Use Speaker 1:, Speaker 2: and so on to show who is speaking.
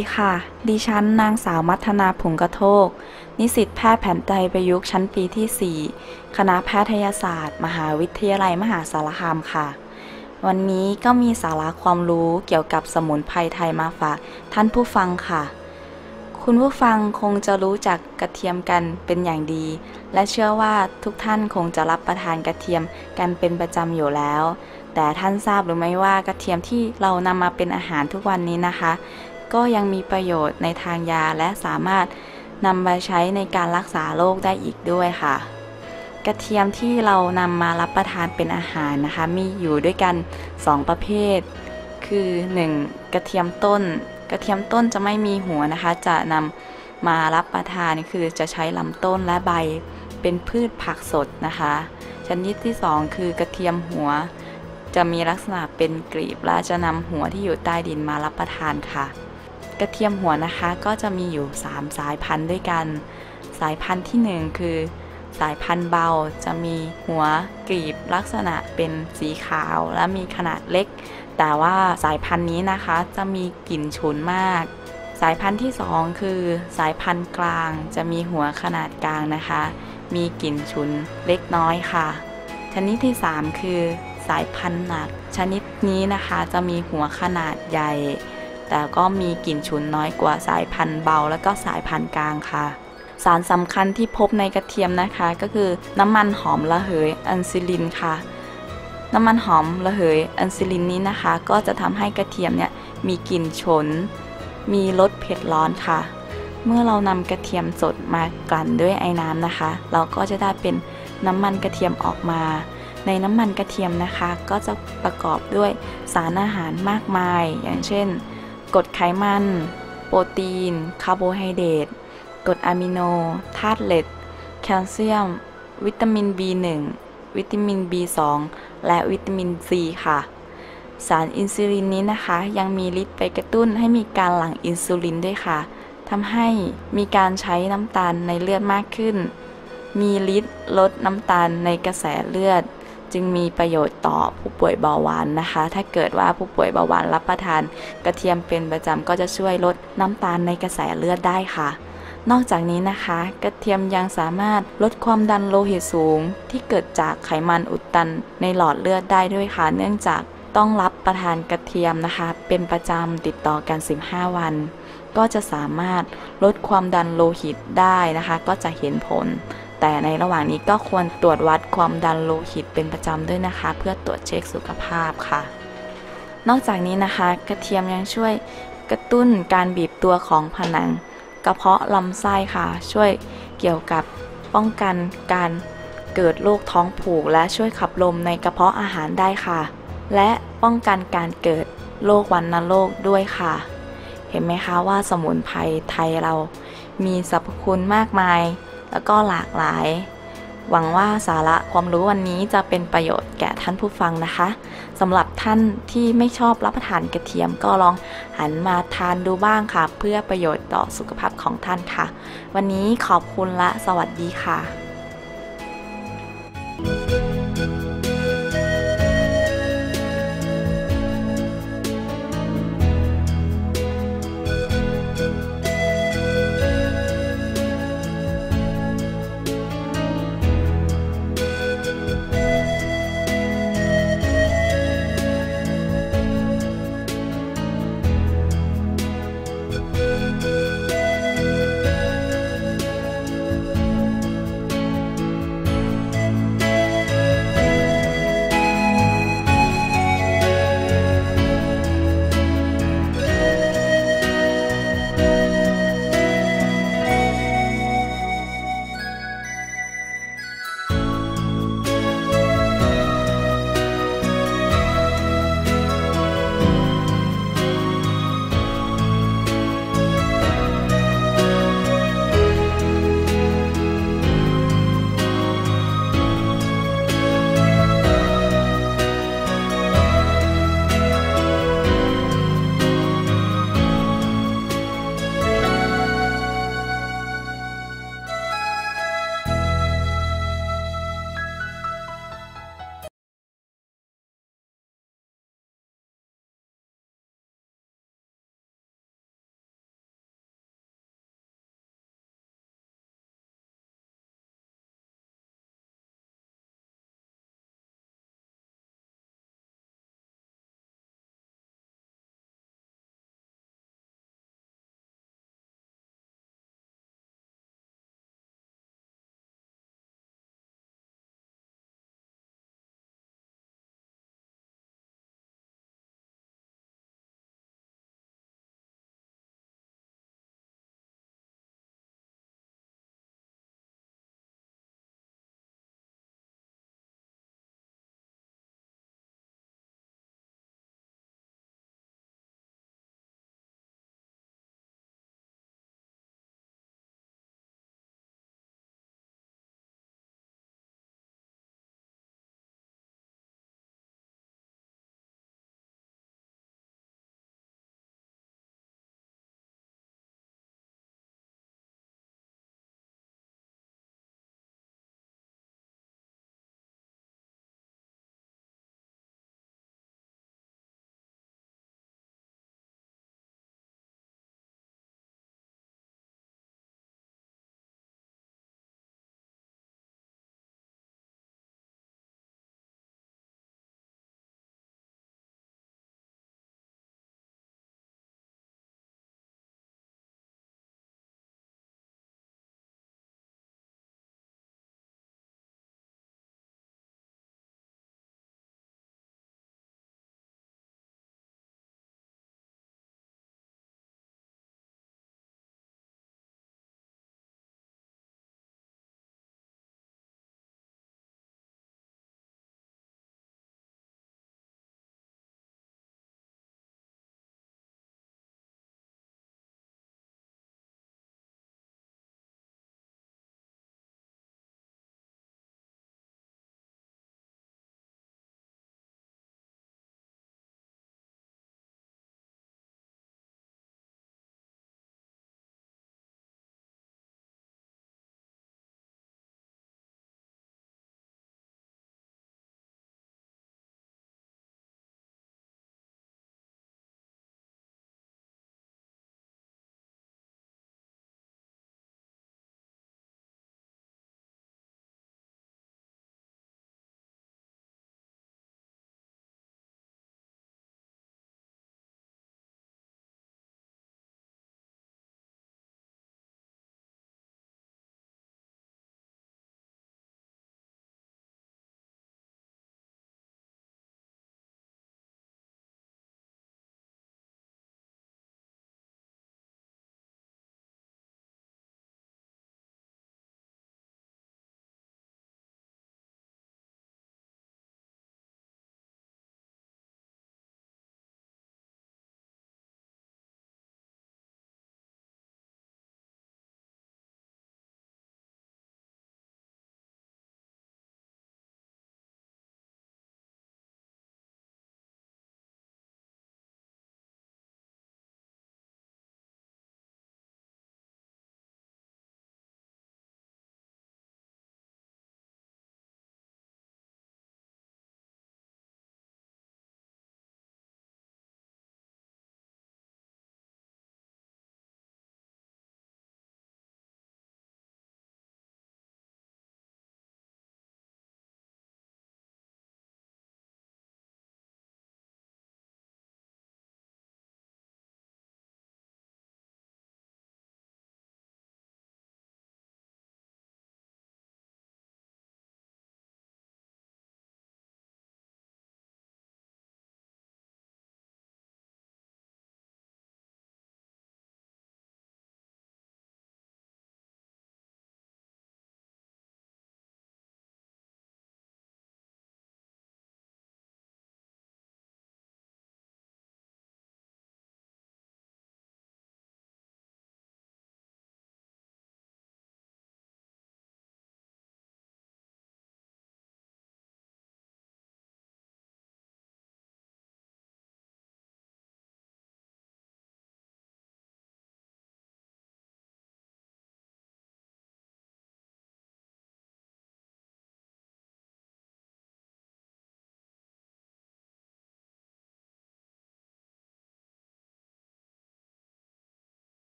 Speaker 1: ดีค่ะ ดิฉันนางสาวมัทนาผงกระโทก นิสิตแพทย์แผนไทยประยุกต์ชั้นปีที่ 4 คณะแพทยศาสตร์ มหาวิทยาลัยมหาสารคามค่ะ วันนี้ก็มีสาระความรู้เกี่ยวกับสมุนไพรไทยมาฝากท่านผู้ฟังค่ะ คุณผู้ฟังคงจะรู้จักกระเทียมกันเป็นอย่างดี และเชื่อว่าทุกท่านคงจะรับประทานกระเทียมกันเป็นประจำอยู่แล้วแต่ท่านทราบหรือไม่ว่ากระเทียมที่เรานำมาเป็นอาหารทุกวันนี้นะคะ ก็ยังมีประโยชน์ในทางยาและสามารถนำไปใช้ในการรักษาโรคได้อีกด้วยค่ะ กระเทียมที่เรานำมารับประทานเป็นอาหารนะคะ มีอยู่ด้วยกัน 2 ประเภท คือ 1. กระเทียมต้น กระเทียมต้นจะไม่มีหัวนะคะ จะนำมารับประทานคือจะใช้ลำต้นและใบเป็นพืชผักสดนะคะ ชนิดที่ 2 คือกระเทียมหัว จะมีลักษณะเป็นกลีบและจะนำหัวที่อยู่ใต้ดินมารับประทานค่ะ กระเทียมหัวนะคะ ก็จะมีอยู่ 3 สายพันธุ์ด้วยกัน สายพันธุ์ที่ 1 คือ สายพันธุ์เบาจะมีหัวกลีบลักษณะเป็นสีขาวและมีขนาดเล็ก แต่ว่าสายพันธุ์นี้นะคะจะมีกลิ่นฉุนมาก สายพันธุ์ที่ 2 คือ สายพันธุ์กลางจะมีหัวขนาดกลางนะคะ มีกลิ่นฉุนเล็กน้อยค่ะ ชนิดที่ 3 คือ สายพันธุ์หนัก ชนิดนี้นะคะจะมีหัวขนาดใหญ่ แต่ก็มีกลิ่นฉุนน้อยกว่าสายพันธุ์เบา และก็สายพันธุ์กลางค่ะ สารสำคัญที่พบในกระเทียมนะคะ ก็คือน้ำมันหอมระเหยอันซิลินค่ะ น้ำมันหอมระเหยอันซิลินนี้นะคะ ก็จะทำให้กระเทียมเนี่ยมีกลิ่นฉนมีรสเผ็ดร้อนค่ะ เมื่อเรานำกระเทียมสดมากลั่นด้วยไอ้น้ำนะคะ เราก็จะได้เป็นน้ำมันกระเทียมออกมา ในน้ำมันกระเทียมนะคะ ก็จะประกอบด้วยสารอาหารมากมาย อย่างเช่น กรดไขมัน โปรตีน คาร์โบไฮเดรตกรดอะมิโน ธาตุเหล็ก แคลเซียม วิตามิน B1 วิตามิน B2 และวิตามิน C ค่ะ สารอินซูลินนี้นะคะ ยังมีฤทธิ์ไปกระตุ้นให้มีการหลั่งอินซูลินด้วยค่ะทำให้มีการใช้น้ำตาลในเลือดมากขึ้น มีฤทธิ์ลดน้ำตาลในกระแสเลือด จึงมีประโยชน์ต่อผู้ป่วยเบาหวานนะคะ ถ้าเกิดว่าผู้ป่วยเบาหวานรับประทานกระเทียมเป็นประจำก็จะช่วยลดน้ำตาลในกระแสเลือดได้ค่ะ นอกจากนี้นะคะ กระเทียมยังสามารถลดความดันโลหิตสูง ที่เกิดจากไขมันอุดตันในหลอดเลือดได้ด้วยค่ะ เนื่องจากต้องรับประทานกระเทียมนะคะ เป็นประจำติดต่อกัน 15 วัน ก็จะสามารถลดความดันโลหิตได้นะคะ ก็จะเห็นผล แต่ในระหว่างนี้ก็ควรตรวจวัดความดันโลหิตเป็นประจำด้วยนะคะ เพื่อตรวจเช็คสุขภาพค่ะ นอกจากนี้นะคะ กระเทียมยังช่วยกระตุ้นการบีบตัวของผนัง กระเพาะลำไส้ค่ะ ช่วยเกี่ยวกับป้องกันการเกิดโรคท้องผูก และช่วยขับลมในกระเพาะอาหารได้ค่ะ และป้องกันการเกิดโรควัณโรคด้วยค่ะ เห็นไหมคะว่าสมุนไพรไทยเรามีสรรพคุณมากมาย แล้วก็หลากหลาย หวังว่าสาระความรู้วันนี้จะเป็นประโยชน์แก่ท่านผู้ฟังนะคะสำหรับท่านที่ไม่ชอบรับประทานกระเทียมก็ลองหันมาทานดูบ้างค่ะ เพื่อประโยชน์ต่อสุขภาพของท่านค่ะ วันนี้ขอบคุณและสวัสดีค่ะ